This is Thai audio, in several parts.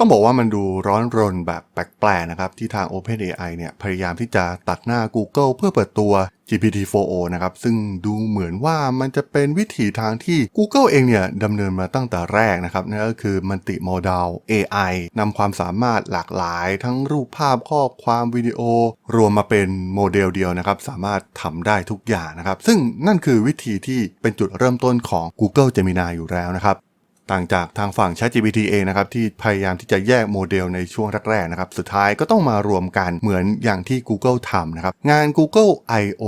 ต้องบอกว่ามันดูร้อนรนแบบแปลกๆนะครับ ที่ทาง OpenAI เนี่ยพยายามที่จะตัดหน้า Google เพื่อเปิดตัว GPT-4o นะครับ ซึ่งดูเหมือนว่ามันจะเป็นวิถีทางที่ Google เองเนี่ยดำเนินมาตั้งแต่แรกนะครับนั่นก็คือมันติโมด l AI นำความสามารถหลากหลาย ทั้งรูปภาพข้อความวิดีโอ รวมมาเป็นโมเดลเดียวนะครับ สามารถทำได้ทุกอย่างนะครับ ซึ่งนั่นคือวิธีที่เป็นจุดเริ่มต้นของ Google Gemini อยู่แล้วนะครับ ต่างจากทางฝั่ง ChatGPT เองนะครับที่พยายามที่จะแยกโมเดลในช่วงแรกๆนะครับสุดท้ายก็ต้องมารวมกันเหมือนอย่างที่ Google ทำนะครับงาน Google I/O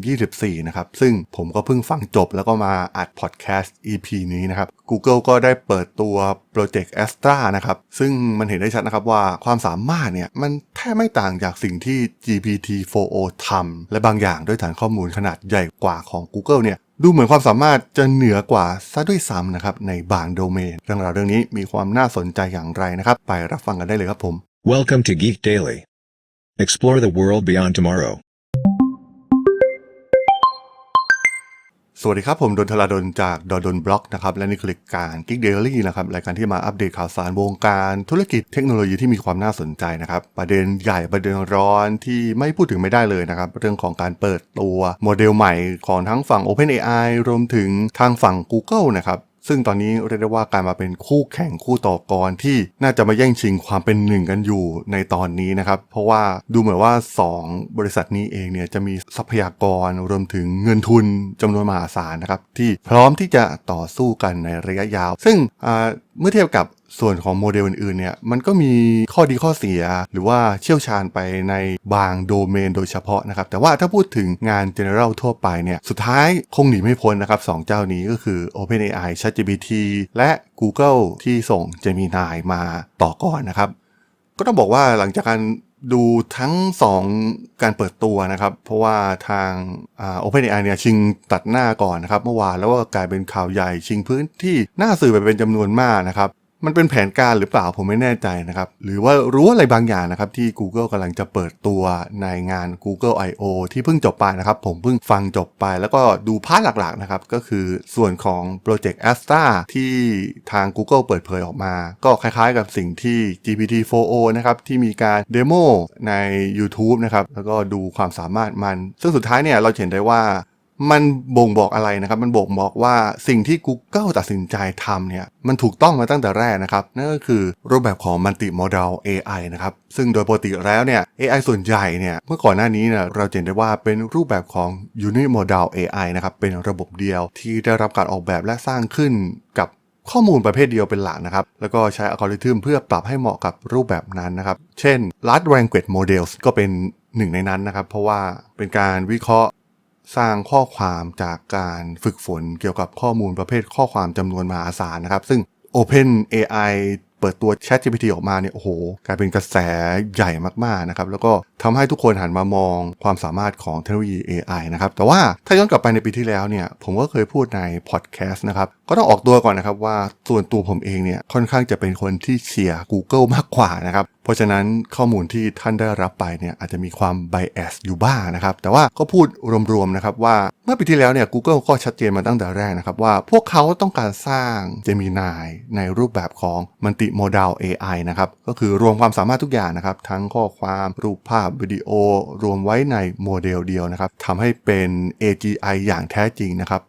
2024 นะครับซึ่งผมก็เพิ่งฟังจบแล้วก็มาอัดพอดแคสต์ EP นี้นะครับ Google ก็ได้เปิดตัวโปรเจกต์ Astra นะครับซึ่งมันเห็นได้ชัดนะครับว่าความสามารถเนี่ยมัน บไม่ต่างจากสิ่งที่ GPT-4o ทำและบางอย่างด้วยฐานข้อมูลขนาดใหญ่กว่าของ Google เนี่ยดูเหมือนความสามารถจะเหนือกว่าซะด้วยซ้ำนะครับในบางโดเมน เรื่องราวเรื่องนี้มีความน่าสนใจอย่างไรนะครับ ไปรับฟังกันได้เลยครับผม Welcome to Geek Daily. Explore the world beyond tomorrow. สวัสดีครับ ผมดนทลาดนจากดดนบล็อกนะครับและนี่คือรายการกิกเดลลี่นะครับรายการที่มาอัปเดตข่าวสารวงการธุรกิจเทคโนโลยีที่มีความน่าสนใจนะครับ ประเด็นใหญ่ประเด็นร้อนที่ไม่พูดถึงไม่ได้เลยนะครับ เรื่องของการเปิดตัวโมเดลใหม่ของทั้งฝั่ง OpenAI รวมถึงทางฝั่ง Google นะครับ ซึ่งตอนนี้เรียกได้ว่าการมาเป็นคู่แข่งคู่ต่อกรที่น่าจะมาแย่งชิงความเป็นหนึ่งกันอยู่ในตอนนี้นะครับ เพราะว่าดูเหมือนว่า 2 บริษัทนี้เองเนี่ยจะมีทรัพยากรรวมถึงเงินทุนจำนวนมหาศาลนะครับที่พร้อมที่จะต่อสู้กันในระยะยาว ซึ่ง เมื่อเทียบกับส่วนของโมเดลอื่นๆเนี่ยมันก็มีข้อดีข้อเสีย หรือว่าเชี่ยวชาญไปในบางโดเมนโดยเฉพาะนะครับแต่ว่าถ้าพูดถึงงาน general ทั่วไปเนี่ยสุดท้ายคงหนีไม่พ้นนะครับสองเจ้านี้ก็คือ OpenAI ChatGPT และ Google ที่ส่ง Gemini มาต่อก่อนนะครับ ก็ต้องบอกว่าหลังจากการ ดูทั้ง 2 การเปิดตัวนะครับ เพราะว่าทางอ่า OpenAI เนี่ยชิงตัดหน้าก่อนนะครับ เมื่อวานแล้วก็กลายเป็นข่าวใหญ่ชิงพื้นที่หน้าสื่อไปเป็นจำนวนมากนะครับ มันเป็นแผนการหรือเปล่าผมไม่แน่ใจนะครับ หรือว่ารู้อะไรบางอย่างนะครับ ที่ Google กำลังจะเปิดตัวในงาน Google I/O ที่เพิ่งจบไปนะครับ ผมเพิ่งฟังจบไป แล้วก็ดูพาร์ทหลักๆนะครับ ก็คือส่วนของโปรเจกต์ Astra ที่ทาง Google เปิดเผยออกมา ก็คล้ายๆกับสิ่งที่ GPT-4o นะครับที่มีการเดโมใน YouTube นะครับแล้วก็ดูความสามารถมัน ซึ่งสุดท้ายเนี่ยเราเห็นได้ว่า มันบ่งบอกอะไรนะครับ มันบ่งบอกว่าสิ่งที่ Google ตัดสินใจทำเนี่ย มันถูกต้องมาตั้งแต่แรกนะครับ นั่นก็คือรูปแบบของ Multi-Modal AI นะครับ ซึ่งโดยปกติแล้วเนี่ย AI ส่วนใหญ่เนี่ย เมื่อก่อนหน้านี้เนี่ยเราเห็นได้ว่าเป็นรูปแบบของ Unimodal AI นะครับ เป็นระบบเดียวที่ได้รับการออกแบบและสร้างขึ้นกับข้อมูลประเภทเดียวเป็นหลักนะครับ แล้วก็ใช้อัลกอริทึมเพื่อปรับให้เหมาะกับรูปแบบนั้นนะครับ เช่น Large Language Models ก็เป็นหนึ่งในนั้นนะครับ เพราะว่าเป็นการวิเคราะห์ สร้างข้อความจากการฝึกฝนเกี่ยวกับข้อมูลประเภทข้อความจำนวนมหาศาลนะครับ ซึ่ง Open AI เปิดตัว Chat GPT ออกมาเนี่ยโอ้โห กลายเป็นกระแสใหญ่มากๆนะครับ แล้วก็ทำให้ทุกคนหันมามองความสามารถของเทคโนโลยี AI นะครับ แต่ว่าถ้าย้อนกลับไปในปีที่แล้วเนี่ย ผมก็เคยพูดในพอดแคสต์นะครับ ก็ต้องออกตัวก่อนนะครับว่าส่วนตัวผมเองเนี่ย ค่อนข้างจะเป็นคนที่เชียร์ Google มากกว่านะครับ เพราะฉะนั้นข้อมูลที่ท่านได้รับไปเนี่ยอาจจะมีความ bias อยู่บ้างนะครับ แต่ว่าก็พูดรวมๆนะครับว่าเมื่อปีที่แล้วเนี่ย Google ก็ชัดเจนมาตั้งแต่แรกนะครับ ว่าพวกเขาต้องการสร้าง Gemini ในรูปแบบของ Multi-Modal AI นะครับ ก็คือรวมความสามารถทุกอย่างนะครับ ทั้งข้อความรูปภาพวิดีโอ รวมไว้ในโมเดลเดียวนะครับทำให้เป็น AGI อย่างแท้จริงนะครับ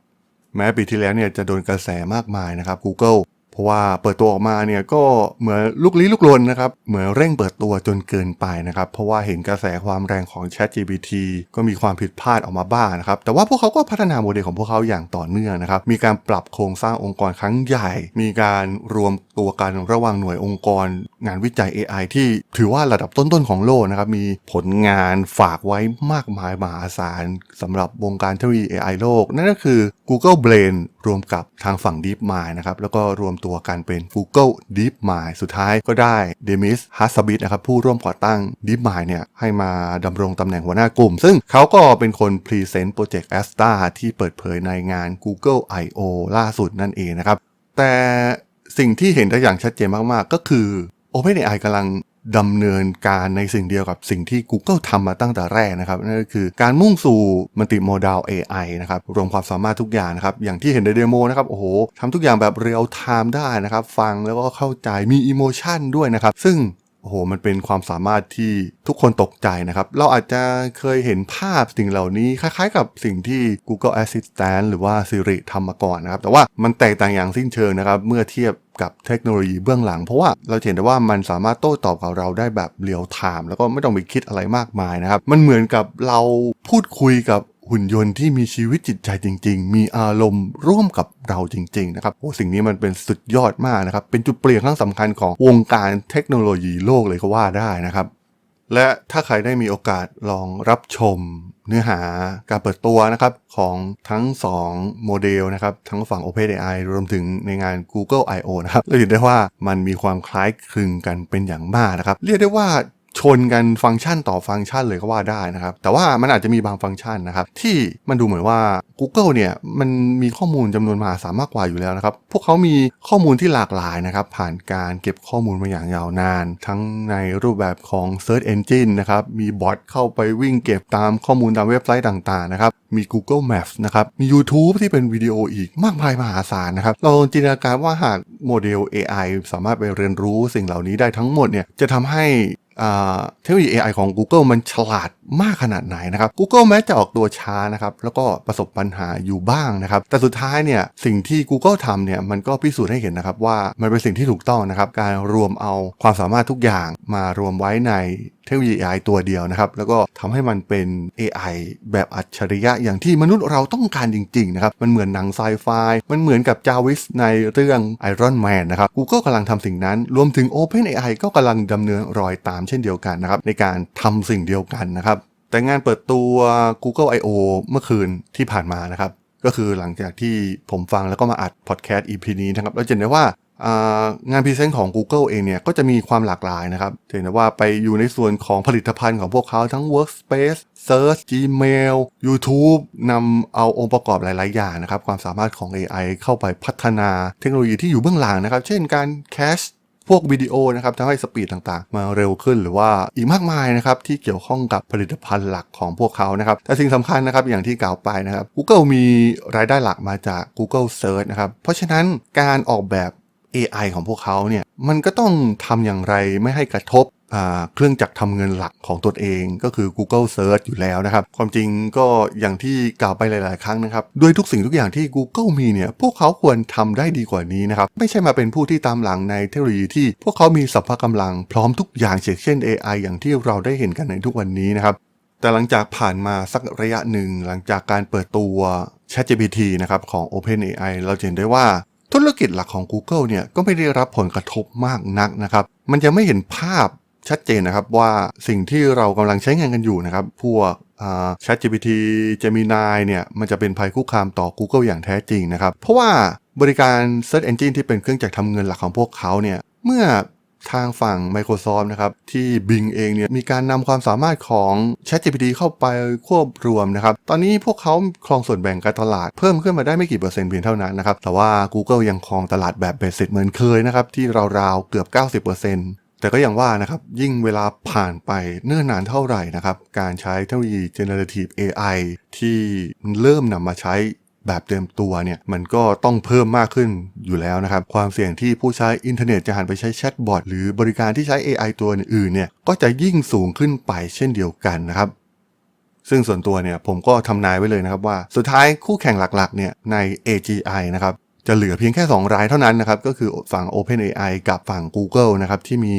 แม้ปีที่แล้วเนี่ยจะโดนกระแสมากมายนะครับ Google ราะว่าเปิดตัวออกมาเนี่ยก็เหมือนลุกลี้ลุกลนนะครับ เหมือนเร่งเปิดตัวจนเกินไปนะครับ เพราะว่าเห็นกระแสความแรงของ ChatGPT ก็มีความผิดพลาดออกมาบ้างนะครับ แต่ว่าพวกเขาก็พัฒนาโมเดลของพวกเขาอย่างต่อเนื่องนะครับ มีการปรับโครงสร้างองค์กรครั้งใหญ่ มีการรวมตัวกันระหว่างหน่วยองค์กร งานวิจัย AI ที่ถือว่าระดับต้นๆของโลกนะครับ มีผลงานฝากไว้มากมายมหาศาลสำหรับวงการเทคโนโลยี AI โลก นั่นก็คือ Google Brain รวมกับทางฝั่ง DeepMind นะครับแล้วก็รวมตัวกันเป็น Google DeepMind สุดท้ายก็ได้เดมิสฮัสบิทนะครับผู้ร่วมก่อตั้ง DeepMind เนี่ยให้มาดำรงตำแหน่งหัวหน้ากลุ่ม ซึ่งเขาก็เป็นคนพรีเซนต์โปรเจกต์ Asta ที่เปิดเผยในงาน Google I/O ล่าสุดนั่นเองนะครับ แต่สิ่งที่เห็นได้อย่างชัดเจนมาก ๆ ก็คือ OpenAI กำลัง ดำเนินการในสิ่งเดียวกับสิ่งที่ Google ทำมาตั้งแต่แรกนะครับนั่นก็คือการมุ่งสู่มัลติโมดัล AI นะครับรวมความสามารถทุกอย่างนะครับอย่างที่เห็นในเดโมนะครับโอ้โหทำทุกอย่างแบบเรียลไทม์ได้นะครับ ฟังแล้วก็เข้าใจมีอิโมชันด้วยนะครับ ซึ่ง โอ้โห มันเป็นความสามารถที่ทุกคนตกใจนะครับ เราอาจจะเคยเห็นภาพสิ่งเหล่านี้คล้ายๆกับสิ่งที่ Google Assistant หรือว่า Siri ทำมาก่อนนะครับ แต่ว่ามันแตกต่างอย่างสิ้นเชิงนะครับ เมื่อเทียบกับเทคโนโลยีเบื้องหลัง เพราะว่าเราเห็นได้ว่ามันสามารถโต้ตอบกับเราได้แบบเรียลไทม์แล้วก็ไม่ต้องไปคิดอะไรมากมายนะครับ มันเหมือนกับเราพูดคุยกับ หุ่นยนต์ที่มีชีวิตจิตใจจริง ๆ มีอารมณ์ร่วมกับเราจริง ๆ นะครับโอ้สิ่งนี้มันเป็นสุดยอดมากนะครับ เป็นจุดเปลี่ยนครั้งสำคัญของวงการเทคโนโลยีโลกเลยก็ว่าได้นะครับ และถ้าใครได้มีโอกาสลองรับชมเนื้อหาการเปิดตัวนะครับของทั้ง 2 โมเดลนะครับทั้งฝั่ง OpenAI รวมถึงในงาน Google I.O. นะครับเราเห็นได้ว่ามันมีความคล้ายคลึงกันเป็นอย่างมากนะครับ เรียกได้ว่า ชนกันฟังก์ชันต่อฟังก์ชันเลยก็ว่าได้นะครับ แต่ว่ามันอาจจะมีบางฟังก์ชันนะครับ ที่มันดูเหมือนว่า Google เนี่ยมันมีข้อมูลจำนวนมหาศาลมากกว่าอยู่แล้วนะครับ พวกเขามีข้อมูลที่หลากหลายนะครับ ผ่านการเก็บข้อมูลมาอย่างยาวนาน ทั้งในรูปแบบของ Search Engine นะครับ มีบอทเข้าไปวิ่งเก็บตามข้อมูลตามเว็บไซต์ต่างๆนะครับมี Google Maps นะครับ มี YouTube ที่เป็นวิดีโออีกมากมายมหาศาลนะครับ เราจินตนาการว่าหากโมเดล AI สามารถไปเรียนรู้สิ่งเหล่านี้ได้ทั้งหมดเนี่ย จะทำให้ เทคโนโลยี AI ของ Google มันฉลาดมากขนาดไหนนะครับ Google แม้จะออกตัวช้านะครับ แล้วก็ประสบปัญหาอยู่บ้างนะครับ แต่สุดท้ายเนี่ยสิ่งที่ Google ทำเนี่ยมันก็พิสูจน์ให้เห็นนะครับว่ามันเป็นสิ่งที่ถูกต้องนะครับ การรวมเอาความสามารถทุกอย่างมารวมไว้ในเทคโนโลยี AI ตัวเดียวนะครับ แล้วก็ทำให้มันเป็น AI แบบอัจฉริยะอย่างที่มนุษย์เราต้องการจริง ๆ นะครับ มันเหมือนหนังไซไฟ มันเหมือนกับจาวิสในเรื่อง Iron Man นะครับ Google กำลังทำสิ่งนั้น รวมถึง OpenAI ก็กำลังดำเนินรอยตามเช่นเดียวกันนะครับในการทำสิ่งเดียวกันนะครับแต่งานเปิดตัว Google I.O. เมื่อคืนที่ผ่านมานะครับก็คือหลังจากที่ผมฟังแล้วก็มาอัดพอดแคสต์ EP นี้นะครับเราจะเห็นได้ว่างานพรีเซนต์ของ Google เองเนี่ยก็จะมีความหลากหลายนะครับเห็นได้ว่าไปอยู่ในส่วนของผลิตภัณฑ์ของพวกเขาทั้ง Workspace Search Gmail YouTube นำเอาองค์ประกอบหลาย ๆ อย่างนะครับ ความสามารถของ AI เข้าไปพัฒนาเทคโนโลยีที่อยู่เบื้องหลังนะครับ เช่นการแคช พวกวิดีโอนะครับทำให้สปีดต่างๆ มาเร็วขึ้นหรือว่าอีกมากมายนะครับที่เกี่ยวข้องกับผลิตภัณฑ์หลักของพวกเขานะครับแต่สิ่งสำคัญนะครับอย่างที่กล่าวไปนะครับ Google มีรายได้หลักมาจาก Google Search นะครับเพราะฉะนั้นการออกแบบ AI ของพวกเขาเนี่ยมันก็ต้องทำอย่างไรไม่ให้กระทบ เครื่องจักรทำเงินหลักของตนเองก็คือ Google Search อยู่แล้วนะครับ ความจริงก็อย่างที่กล่าวไปหลาย ๆ ครั้งนะครับ ด้วยทุกสิ่งทุกอย่างที่ Google มีเนี่ย พวกเขาควรทำได้ดีกว่านี้นะครับ ไม่ใช่มาเป็นผู้ที่ตามหลังในเทคโนโลยีที่พวกเขามีสัพพะกำลังพร้อมทุกอย่างเช่น AI อย่างที่เราได้เห็นกันในทุกวันนี้นะครับแต่หลังจากผ่านมาสักระยะหนึ่งหลังจากการเปิดตัว ChatGPT นะครับของ OpenAI เราจะเห็นได้ว่าธุรกิจหลักของ Google เนี่ยก็ไม่ได้รับผลกระทบมากนักนะครับ มันจะไม่เห็นภาพ ชัดเจนนะครับว่าสิ่งที่เรากำลังใช้งานกันอยู่นะครับ พวก ChatGPT Gemini เนี่ยมันจะเป็นภัยคุกคามต่อ Google อย่างแท้จริงนะครับ เพราะว่าบริการ Search Engine ที่เป็นเครื่องจักรทำเงินหลักของพวกเขาเนี่ยเมื่อทางฝั่ง Microsoft นะครับ ที่ Bing เองเนี่ยมีการนำความสามารถของ ChatGPT เข้าไปควบรวมนะครับ ตอนนี้พวกเขาครองส่วนแบ่งการตลาดเพิ่มขึ้นมาได้ไม่กี่เปอร์เซ็นต์เพียงเท่านั้นนะครับ แต่ว่า Google ยังครองตลาดแบบเบสิกเหมือนเคยนะครับ ที่ราวๆเกือบ 90% แต่ก็อย่างว่านะครับยิ่งเวลาผ่านไปเนิ่นนานเท่าไหร่นะครับการใช้เทคโนโลยี generative AI ที่เริ่มนำมาใช้แบบเต็มตัวเนี่ยมันก็ต้องเพิ่มมากขึ้นอยู่แล้วนะครับ ความเสี่ยงที่ผู้ใช้อินเทอร์เน็ตจะหันไปใช้แชทบอทหรือบริการที่ใช้ AI ตัวอื่นๆเนี่ยก็จะยิ่งสูงขึ้นไปเช่นเดียวกันนะครับ ซึ่งส่วนตัวเนี่ยผมก็ทำนายไว้เลยนะครับว่าสุดท้ายคู่แข่งหลักๆเนี่ยใน AGI นะครับ จะเหลือเพียงแค่ 2 รายเท่านั้นนะครับก็คือฝั่ง OpenAI กับฝั่ง Google นะครับที่มี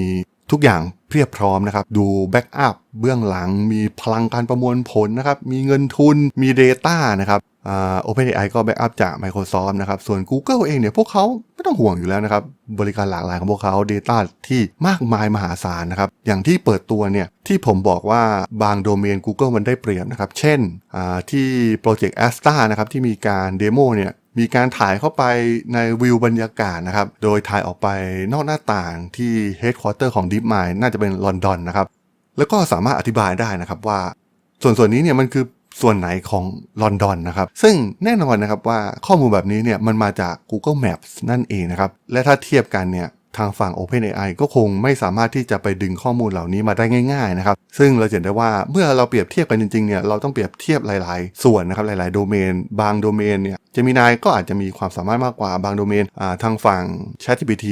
ทุกอย่างเพียบพร้อมนะครับ ดูแบ็กอัพเบื้องหลังมีพลังการประมวลผลนะครับ มีเงินทุนมี Data นะครับอ่า OpenAI ก็แบ็กอัพจาก Microsoft นะครับ ส่วน Google เองเนี่ยพวกเขาไม่ต้องห่วงอยู่แล้วนะครับ บริการหลากหลายของพวกเขา Data ที่มากมายมหาศาลนะครับ อย่างที่เปิดตัวเนี่ย ที่ผมบอกว่าบางโดเมน Google มันได้เปรียบนะครับ เช่นที่โปรเจกต์ Asta นะครับที่มีการเดโมเนี่ย มีการถ่ายเข้าไปในวิวบรรยากาศนะครับ โดยถ่ายออกไปนอกหน้าต่างที่เฮดคอร์เตอร์ของ DeepMind น่าจะเป็นลอนดอนนะครับ แล้วก็สามารถอธิบายได้นะครับว่า ส่วนส่วนนี้เนี่ยมันคือส่วนไหนของลอนดอนนะครับ ซึ่งแน่นอนนะครับว่าข้อมูลแบบนี้เนี่ยมันมาจาก Google Maps นั่นเองนะครับ และถ้าเทียบกันเนี่ย ทางฝั่ง OpenAI ก็คงไม่สามารถที่จะไปดึงข้อมูลเหล่านี้มาได้ง่ายๆนะครับ ซึ่งเราเห็นได้ว่าเมื่อเราเปรียบเทียบกันจริงๆเนี่ยเราต้องเปรียบเทียบหลายๆ ส่วนนะครับหลายๆ โดเมน บางโดเมนเนี่ยเจมินายก็อาจจะมีความสามารถมากกว่าบางโดเมนทางฝั่ง ChatGPT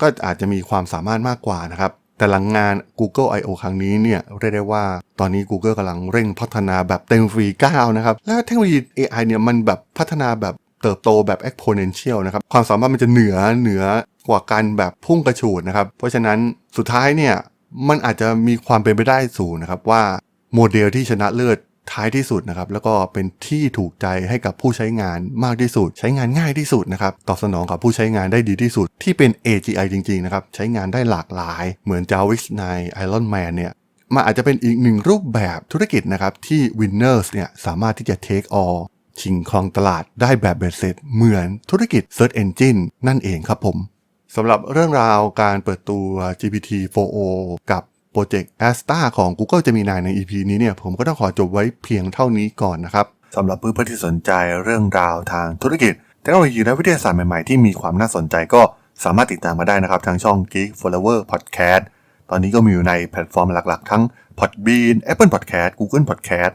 ก็อาจจะมีความสามารถมากกว่านะครับแต่หลังงาน Google I/O ครั้งนี้เนี่ยเรียกได้ว่าตอนนี้ Google กำลังเร่งพัฒนาแบบเต็มฟรีก้าวนะครับ และเทคโนโลยี AI เนี่ยมันแบบพัฒนาแบบ เติบโตแบบ exponential นะครับ ความสามารถมันจะเหนือเหนือกว่ากันแบบพุ่งกระฉูดนะครับ เพราะฉะนั้นสุดท้ายเนี่ยมันอาจจะมีความเป็นไปได้สูงนะครับว่าโมเดลที่ชนะเลิศท้ายที่สุดนะครับ แล้วก็เป็นที่ถูกใจให้กับผู้ใช้งานมากที่สุด ใช้งานง่ายที่สุดนะครับ ตอบสนองกับผู้ใช้งานได้ดีที่สุด ที่เป็น AGI จริง ๆ นะครับ ใช้งานได้หลากหลาย เหมือน Jarvis ใน Iron Man เนี่ยมันอาจจะเป็นอีกหนึ่งรูปแบบธุรกิจนะครับ ที่ Winners เนี่ยสามารถที่จะ take all ชิงครองตลาดได้แบบเบ็ดเสร็จเหมือนธุรกิจ Search Engine นั่นเองครับผมสำหรับเรื่องราวการเปิดตัว GPT-4o กับโปรเจกต์ Asta ของ Google Gemini ใน EP นี้เนี่ยผมก็ต้องขอจบไว้เพียงเท่านี้ก่อนนะครับสำหรับเพื่อนๆที่สนใจเรื่องราวทางธุรกิจเทคโนโลยีและวิทยาศาสตร์ใหม่ๆที่มีความน่าสนใจก็สามารถติดตามมาได้นะครับทางช่อง Geek Flower Podcast ตอนนี้ก็มีอยู่ในแพลตฟอร์มหลักๆ ทั้ง Podbean Apple Podcast Google Podcast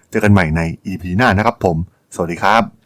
เจอกันใหม่ใน EP หน้านะครับผม สวัสดีครับ